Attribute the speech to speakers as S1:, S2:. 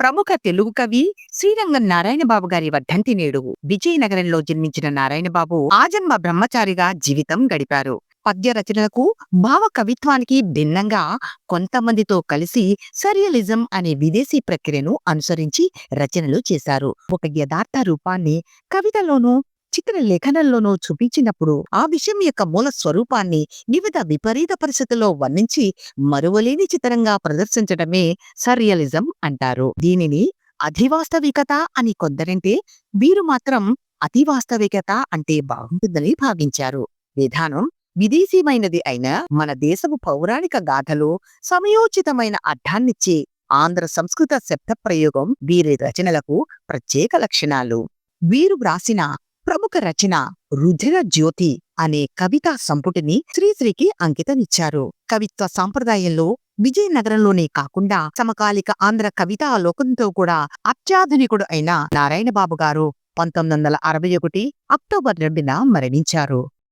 S1: ప్రముఖ తెలుగు కవి శ్రీరంగం నారాయణబాబు గారి వర్ధంతి నేడు విజయనగరంలో జన్మించిన నారాయణబాబు ఆజన్మ బ్రహ్మచారిగా జీవితం గడిపారు. పద్య రచనలకు భావ కవిత్వానికి భిన్నంగా కొంతమందితో కలిసి సరియలిజం అనే విదేశీ ప్రక్రియను అనుసరించి రచనలు చేశారు. ఒక యథార్థ రూపాన్ని కవితలోనూ చిత్ర లేఖనంలోనూ చూపించినప్పుడు ఆ విషయం యొక్క మూల స్వరూపాన్ని వివిధ విపరీత పరిస్థితుల్లో వర్ణించి మరువలేని చిత్రంగా ప్రదర్శించడమే సర్రియలిజం అంటారు. దీనిని అధివాస్తవికత అని కొందరంటే వీరు మాత్రం అతివాస్తవికత అంటే బాగుంటుందని భావించారు. విధానం విదేశీమైనది అయిన మన దేశపు పౌరాణిక గాథలో సమయోచితమైన అర్థాన్నిచ్చే ఆంధ్ర సంస్కృత శబ్ద ప్రయోగం వీరి రచనలకు ప్రత్యేక లక్షణాలు. వీరు వ్రాసిన ప్రముఖ రచన రుధిర జ్యోతి అనే కవితా సంపుటిని శ్రీశ్రీకి అంకితమిచ్చారు కవిత్వ సాంప్రదాయంలో విజయనగరంలోనే కాకుండా సమకాలిక ఆంధ్ర కవితా లోకంతో కూడా అత్యాధునికుడు అయిన నారాయణబాబు గారు పంతొమ్మిది వందల అరవై ఒకటి అక్టోబర్ రెండున మరణించారు.